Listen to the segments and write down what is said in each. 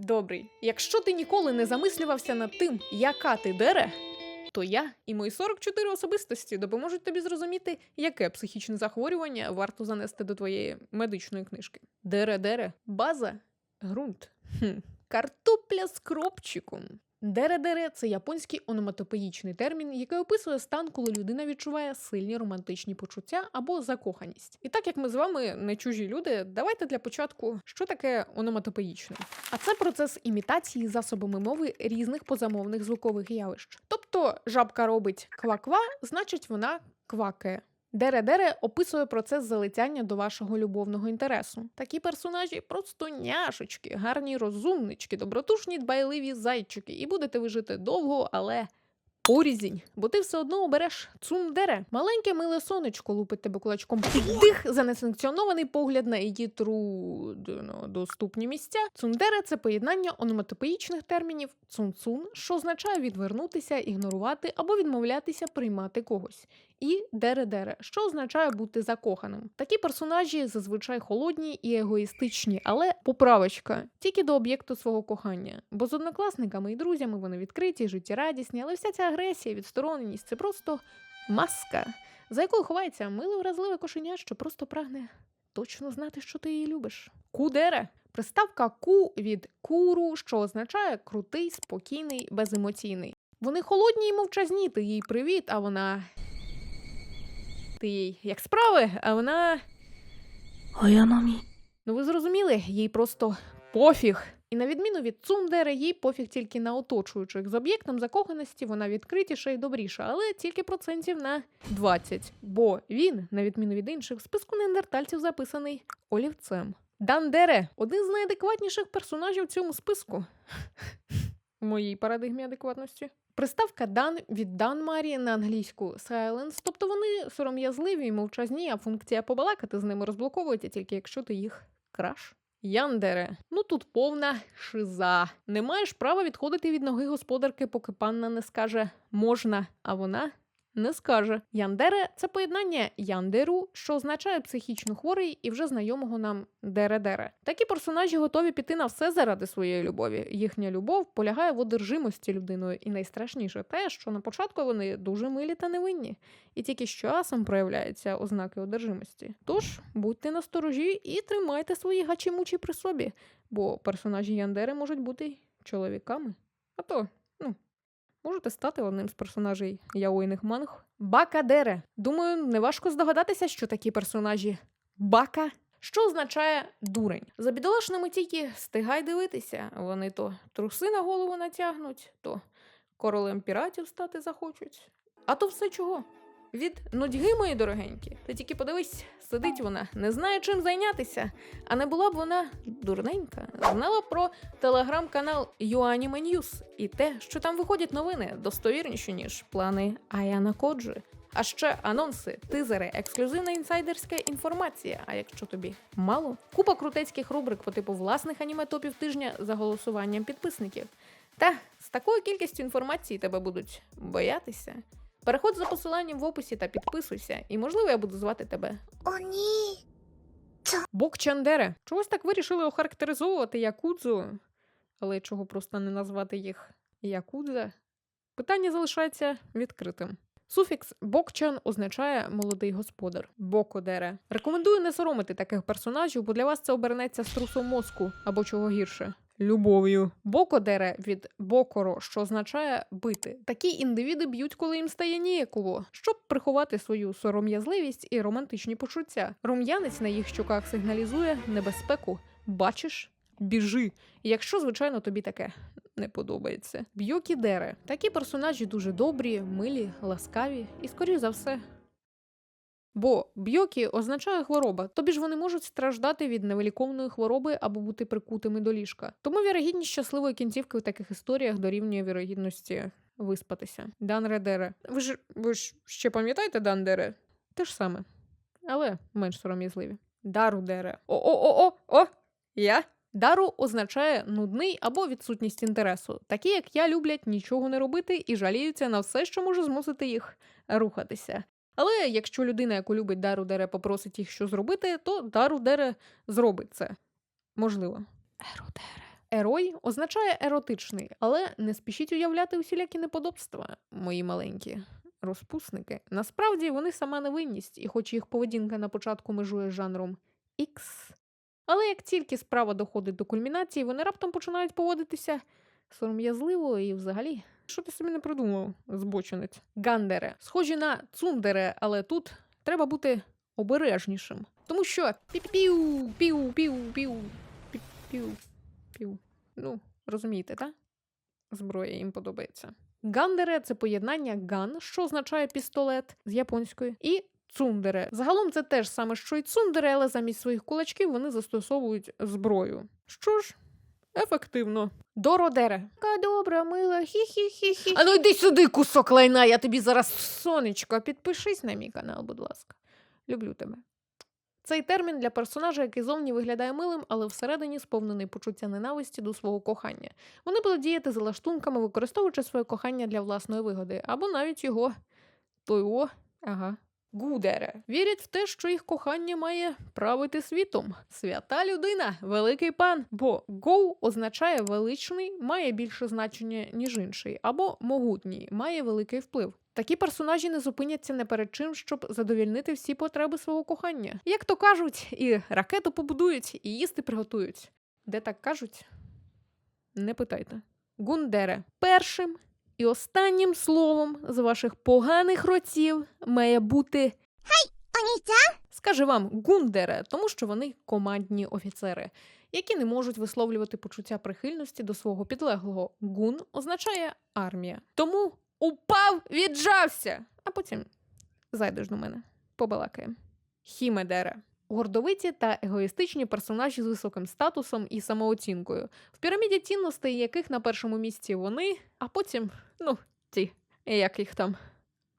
добрий. Якщо ти ніколи не замислювався над тим, яка ти дере, то я і мої 44 особистості допоможуть тобі зрозуміти, яке психічне захворювання варто занести до твоєї медичної книжки. Дере-дере, база, ґрунт. Хм. Картопля з кропчиком. Дере-дере це японський ономатопеїчний термін, який описує стан, коли людина відчуває сильні романтичні почуття або закоханість. І так як ми з вами не чужі люди, давайте для початку, що таке ономатопеїчний? А це процес імітації засобами мови різних позамовних звукових явищ. Тобто жабка робить ква-ква, значить вона квакає. Дере-дере описує процес залицяння до вашого любовного інтересу. Такі персонажі просто няшечки, гарні розумнички, добротушні дбайливі зайчики, і будете ви жити довго, але порізінь. Бо ти все одно обереш цундере. Маленьке миле сонечко лупить тебе кулачком під дих за несанкціонований погляд на її трудно доступні місця. Цундере це поєднання ономатопеїчних термінів цун-цун, що означає відвернутися, ігнорувати або відмовлятися приймати когось і дере-дере, що означає бути закоханим. Такі персонажі зазвичай холодні і егоїстичні, але поправочка тільки до об'єкту свого кохання. Бо з однокласниками і друзями вони відкриті, життєрадісні, але вся ця агресія, відстороненість це просто маска, за якою ховається миле вразливе кошеня, що просто прагне точно знати, що ти її любиш. Кудере. Приставка ку від куру, що означає крутий, спокійний, беземоційний. Вони холодні і мовчазні, ти їй привіт, а вона ти їй як справи, а вона. 綾波 Ну ви зрозуміли, їй просто пофіг. І на відміну від Цундери, їй пофіг тільки на оточуючих. З об'єктом закоханості вона відкритіша і добріша, але тільки процентів на 20. Бо він, на відміну від інших, в списку неандертальців записаний олівцем. Дандере один з найадекватніших персонажів в цьому списку. У моїй парадигмі адекватності. Приставка дан від Данмарі на англійську silence, тобто вони сором'язливі і мовчазні, а функція побалакати з ними розблоковується тільки якщо ти їх краш. Яндере, ну тут повна шиза. Не маєш права відходити від ноги господарки, поки панна не скаже можна, а вона не скаже. Яндере це поєднання яндеру, що означає психічно хворий і вже знайомого нам дере-дере. Такі персонажі готові піти на все заради своєї любові. Їхня любов полягає в одержимості людиною, і найстрашніше те, що на початку вони дуже милі та невинні, і тільки з часом проявляються ознаки одержимості. Тож будьте насторожі і тримайте свої гачі-мучі при собі, бо персонажі Яндери можуть бути чоловіками. А то, можете стати одним з персонажей яойних манг. Бакадере. Думаю, неважко здогадатися, що такі персонажі бака. Що означає дурень? За бідолашними тільки стигай дивитися. Вони то труси на голову натягнуть, то королем піратів стати захочуть. А то все чого? Від нудьги, мої дорогенькі. Ти тільки подивись, сидить вона, не знає чим зайнятися. А не була б вона дурненька, знала про телеграм-канал Юаніме News і те, що там виходять новини достовірніші, ніж плани Аяна Коджи. А ще анонси, тизери, ексклюзивна інсайдерська інформація. А якщо тобі мало, купа крутецьких рубрик по типу власних аніме топів тижня за голосуванням підписників. Та з такою кількістю інформації тебе будуть боятися. Переходь за посиланням в описі та підписуйся, і можливо я буду звати тебе お兄 Бок Чандере. Чогось так вирішили охарактеризовувати Якудзу, але чого просто не назвати їх Якудза? Питання залишається відкритим. Суфікс бокчан означає молодий господар. Бокодере. Рекомендую не соромити таких персонажів, бо для вас це обернеться струсом мозку або чого гірше. Любов'ю. Бокодере від бокоро, що означає бити. Такі індивіди б'ють, коли їм стає ніяково, щоб приховати свою сором'язливість і романтичні почуття. Рум'янець на їх щоках сигналізує небезпеку. Бачиш? Біжи. Якщо, звичайно, тобі таке не подобається. Б'yoкі Дере. Такі персонажі дуже добрі, милі, ласкаві і, скоріш за все, Бо бьокі означає хвороба, тобі ж вони можуть страждати від невиліковної хвороби або бути прикутими до ліжка. Тому вірогідність щасливої кінцівки в таких історіях дорівнює вірогідності виспатися. Дан Редере. Ви ж ви ж ще пам'ятаєте Дан Дере? Те ж саме, але менш сором'язливі. Дару Дере. О-о-о-о! О! Я? Дару означає нудний або відсутність інтересу. Такі, як я, люблять нічого не робити і жаліються на все, що може змусити їх рухатися. Але якщо людина, яку любить Дару Дере, попросить їх що зробити, то Дару Дере зробить це. Можливо. Еру Дере. Ерой означає еротичний, але не спішіть уявляти усілякі неподобства, мої маленькі розпусники. Насправді вони сама невинність, і хоч їх поведінка на початку межує з жанром X, але як тільки справа доходить до кульмінації, вони раптом починають поводитися сором'язливо і взагалі. Що ти собі не придумав, збочинець? Гандере. Схожі на цундере, але тут треба бути обережнішим. Тому що пі-піу, піу, піу, піу, пі-піу, піу. Ну, розумієте, так? Зброя їм подобається. Гандере це поєднання ган, що означає пістолет з японської, і цундере. Загалом це теж саме, що й цундере, але замість своїх кулачків вони застосовують зброю. Що ж, ефективно. Дородере. Ка добра, мила, хі-хі-хі-хі. А ну йди сюди, кусок лайна, я тобі зараз сонечко. Підпишись на мій канал, будь ласка. Люблю тебе. Цей термін для персонажа, який зовні виглядає милим, але всередині сповнений почуття ненависті до свого кохання. Вони будуть діяти за лаштунками, використовуючи своє кохання для власної вигоди, або навіть його той о, ага. Гудере вірять в те, що їх кохання має правити світом. Свята людина, великий пан. Бо гоу означає величний, має більше значення, ніж інший, або могутній, має великий вплив. Такі персонажі не зупиняться не перед чим, щоб задовільнити всі потреби свого кохання. Як то кажуть, і ракету побудують, і їсти приготують. Де так кажуть? Не питайте. Гундере. Першим і останнім словом з ваших поганих ротів має бути скаже вам гундере, тому що вони командні офіцери, які не можуть висловлювати почуття прихильності до свого підлеглого. Гун означає армія. Тому упав, віджався. А потім зайдеш до мене, побалакаємо. Хімедере. Гордовиті та егоїстичні персонажі з високим статусом і самооцінкою, в піраміді цінностей, яких на першому місці вони, а потім, ну, ті, як їх там,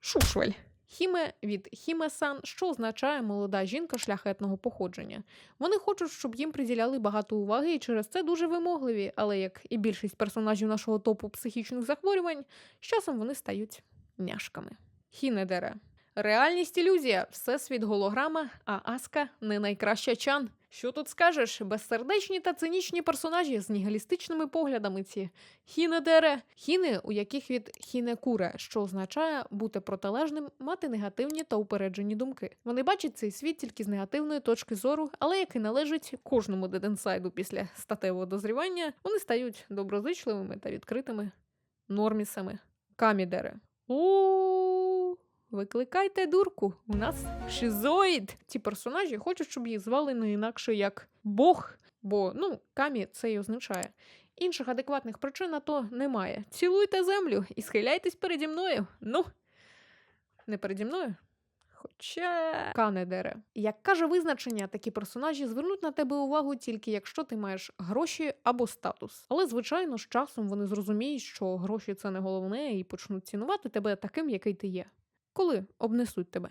шушваль. Хіме від хімесан, що означає молода жінка шляхетного походження. Вони хочуть, щоб їм приділяли багато уваги, і через це дуже вимогливі, але як і більшість персонажів нашого топу психічних захворювань, з часом вони стають няшками. Хінедере. Реальність ілюзія, всесвіт голограма, а Аска не найкраща чан. Що тут скажеш? Безсердечні та цинічні персонажі з нігілістичними поглядами ці хінедере, хіни, у яких від хінекуре, що означає бути протилежним, мати негативні та упереджені думки. Вони бачать цей світ тільки з негативної точки зору, але як і належить кожному деденсайду після статевого дозрівання, вони стають доброзичливими та відкритими нормісами. Камідере. О, викликайте дурку. У нас шизоїд. Ці персонажі хочуть, щоб їх звали не інакше як Бог. Бо, ну, камі це й означає. Інших адекватних причин на то немає. Цілуйте землю і схиляйтесь переді мною. Ну, не переді мною. Хоча Канедере. Як каже визначення, такі персонажі звернуть на тебе увагу тільки якщо ти маєш гроші або статус. Але, звичайно, з часом вони зрозуміють, що гроші це не головне, і почнуть цінувати тебе таким, який ти є. Коли обнесуть тебе.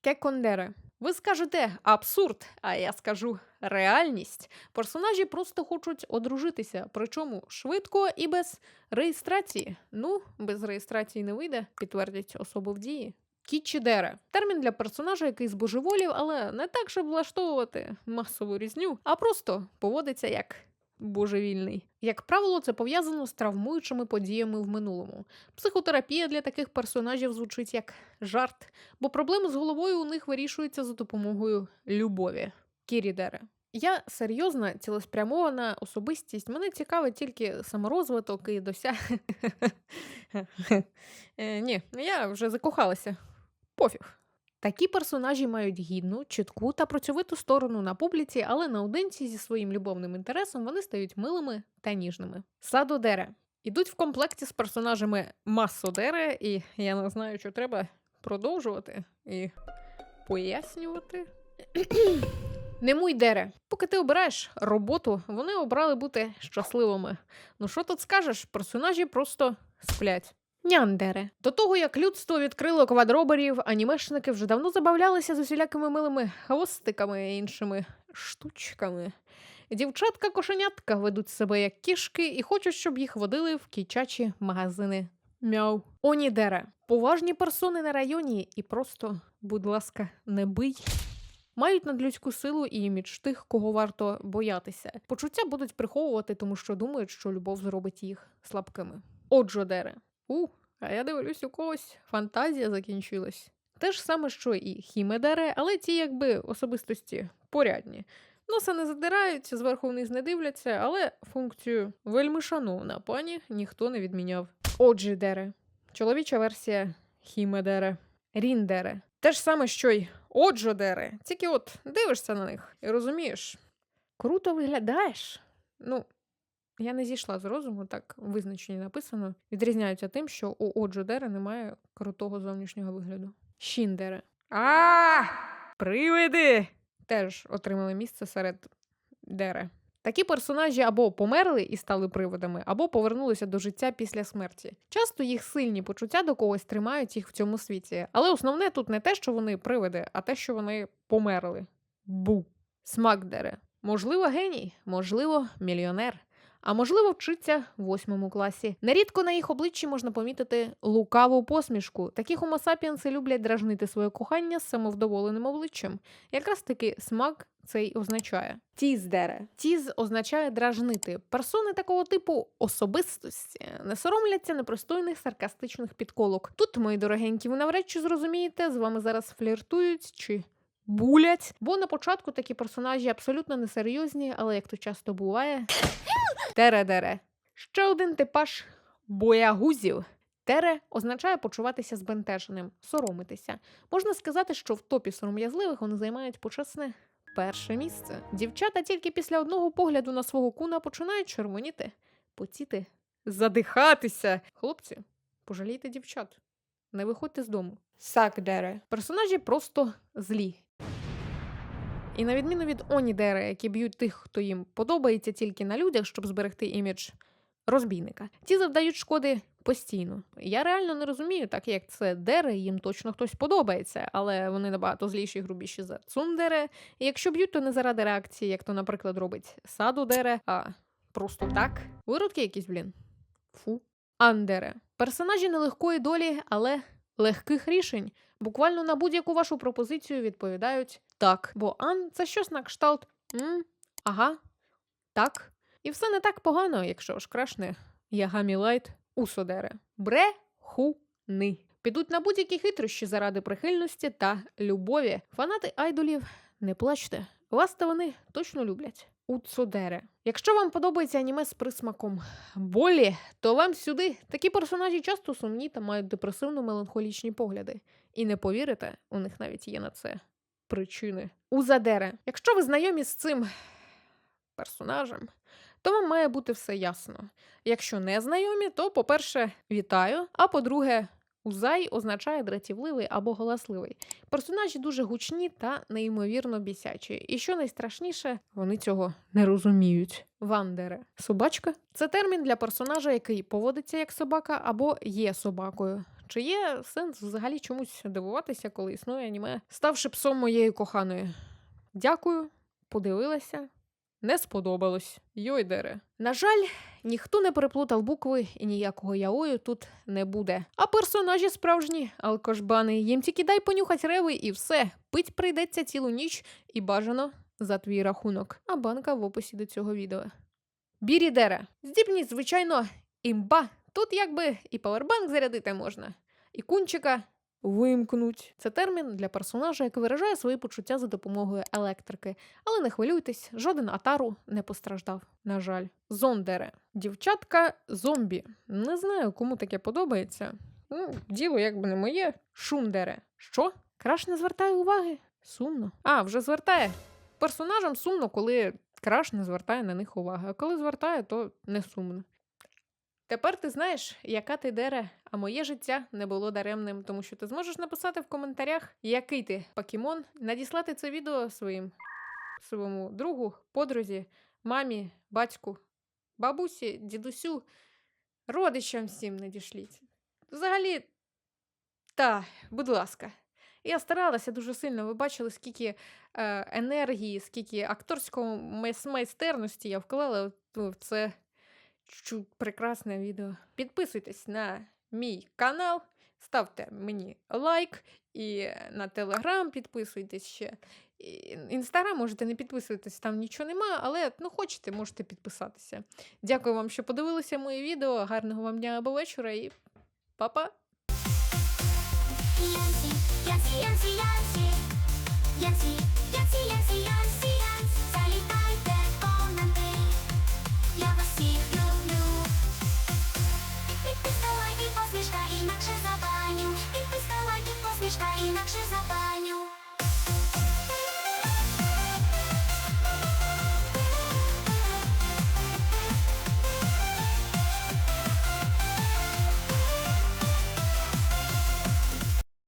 Кекондере. Ви скажете абсурд, а я скажу реальність. Персонажі просто хочуть одружитися, причому швидко і без реєстрації. Ну, без реєстрації не вийде, підтвердять особу в дії. Кічідере термін для персонажа, який збожеволів, але не так, щоб влаштовувати масову різню, а просто поводиться як божевільний. Як правило, це пов'язано з травмуючими подіями в минулому. Психотерапія для таких персонажів звучить як жарт, бо проблеми з головою у них вирішуються за допомогою любові. Кірідере. Я серйозна, цілеспрямована особистість. Мене цікавить тільки саморозвиток і дося. Е, Ні, я вже закохалася. Пофіг. Такі персонажі мають гідну, чітку та працьовиту сторону на публіці, але наодинці зі своїм любовним інтересом вони стають милими та ніжними. Садодере. Ідуть в комплекті з персонажами Масодере, і я не знаю, що треба продовжувати і пояснювати. Немуйдере. Поки ти обираєш роботу, вони обрали бути щасливими. Ну що тут скажеш? Персонажі просто сплять. Няндере. До того, як людство відкрило квадроберів, анімешники вже давно забавлялися з усілякими милими хвостиками і іншими штучками. Дівчатка-кошенятка ведуть себе як кішки і хочуть, щоб їх водили в кічачі магазини. Мяу. Онідере. Поважні персони на районі і просто, будь ласка, не бий. мають надлюдську силу і імідж тих, кого варто боятися. Почуття будуть приховувати, тому що думають, що любов зробить їх слабкими. Отже, дере. У, а я дивлюсь, у когось фантазія закінчилась. Те ж саме, що і хімедере, але ті, якби особистості порядні. Носа не задирають, зверху вниз не дивляться, але функцію вельми шановна пані ніхто не відміняв. Отже, дере. Чоловіча версія хімедере. Ріндере. Те ж саме, що й оджодере. Тільки от дивишся на них і розумієш. Круто виглядаєш. Ну, я не зійшла з розуму, так в визначенні написано. Відрізняються тим, що у Оджодере немає крутого зовнішнього вигляду. Шіндере. А, привиди! Теж отримали місце серед дере. Такі персонажі або померли і стали привидами, або повернулися до життя після смерті. Часто їх сильні почуття до когось тримають їх в цьому світі. Але основне тут не те, що вони привиди, а те, що вони померли. Бу. Смакдере. Можливо, геній, можливо, мільйонер. А можливо, вчиться в восьмому класі. Нерідко на їх обличчі можна помітити лукаву посмішку. Такі хомосапіенси люблять дражнити своє кохання з самовдоволеним обличчям. Якраз таки смак це й означає. Тіздере. Тіз означає дражнити. Персони такого типу особистості не соромляться непристойних саркастичних підколок. Тут, мої дорогенькі, ви навряд чи зрозумієте, з вами зараз фліртують чи. Булять, бо на початку такі персонажі абсолютно несерйозні, але як то часто буває, тере-дере. Ще один типаж боягузів. Тере означає почуватися збентеженим, соромитися. Можна сказати, що в топі сором'язливих вони займають почесне перше місце. Дівчата тільки після одного погляду на свого куна починають червоніти, потіти, задихатися. Хлопці, пожалійте дівчат. Не виходьте з дому. Сакдере. Персонажі просто злі. І на відміну від Онідере, які б'ють тих, хто їм подобається тільки на людях, щоб зберегти імідж розбійника. Ті завдають шкоди постійно. Я реально не розумію, так як це дере, їм точно хтось подобається, але вони набагато зліші і грубіші за цундере. І якщо б'ють, то не заради реакції, як то, наприклад, робить саду дере, а просто так. Виродки якісь, блін. Фу. Андере. Персонажі нелегкої долі, але легких рішень. Буквально на будь-яку вашу пропозицію відповідають так. Бо ан це щось на кшталт м, ага, так. І все не так погано, якщо ж крашне Ягамі Лайт Усодере. Брехуни. Підуть на будь-які хитрощі заради прихильності та любові. Фанати айдолів, не плачте. Вас та вони точно люблять. Уцудере. Якщо вам подобається аніме з присмаком болі, то вам сюди такі персонажі часто сумні та мають депресивно-меланхолічні погляди. І не повірите, у них навіть є на це причини. Узадере. Якщо ви знайомі з цим персонажем, то вам має бути все ясно. Якщо не знайомі, то, по-перше, вітаю. А по-друге, узай означає дратівливий або галасливий. Персонажі дуже гучні та неймовірно бісячі. І що найстрашніше, вони цього не розуміють. Вандере. Собачка це термін для персонажа, який поводиться як собака або є собакою. Чи є сенс взагалі чомусь дивуватися, коли існує аніме, ставши псом моєї коханої? Дякую, подивилася. Не сподобалось. Йойдере. На жаль, ніхто не переплутав букви і ніякого яою тут не буде. А персонажі справжні алкошбани. Їм тільки дай понюхать реви і все. Пить прийдеться цілу ніч і бажано за твій рахунок. А банка в описі до цього відео. Бірідере. Здібність, звичайно, імба. Тут якби і павербанк зарядити можна, і кунчика вимкнуть. Це термін для персонажа, який виражає свої почуття за допомогою електрики. Але не хвилюйтесь, жоден атару не постраждав. На жаль, зондере. Дівчатка зомбі. Не знаю, кому таке подобається. Ну, діло якби не моє. Шундере. Що? Краш не звертає уваги? Сумно. А, вже звертає. Персонажам сумно, коли краш не звертає на них уваги. А коли звертає, то не сумно. Тепер ти знаєш, яка ти дере, а моє життя не було даремним, тому що ти зможеш написати в коментарях, який ти покемон, надіслати це відео своїм своєму другу, подрузі, мамі, батьку, бабусі, дідусю, родичам всім надішліть. Взагалі, та, будь ласка. Я старалася дуже сильно. Ви бачили, скільки е, енергії, скільки акторського майстерності я вклала в це прекрасне відео. Підписуйтесь на мій канал, ставте мені лайк і на телеграм підписуйтесь ще. Інстаграм можете не підписуватись, там нічого нема, але ну хочете, можете підписатися. Дякую вам, що подивилися моє відео. Гарного вам дня або вечора і па-па!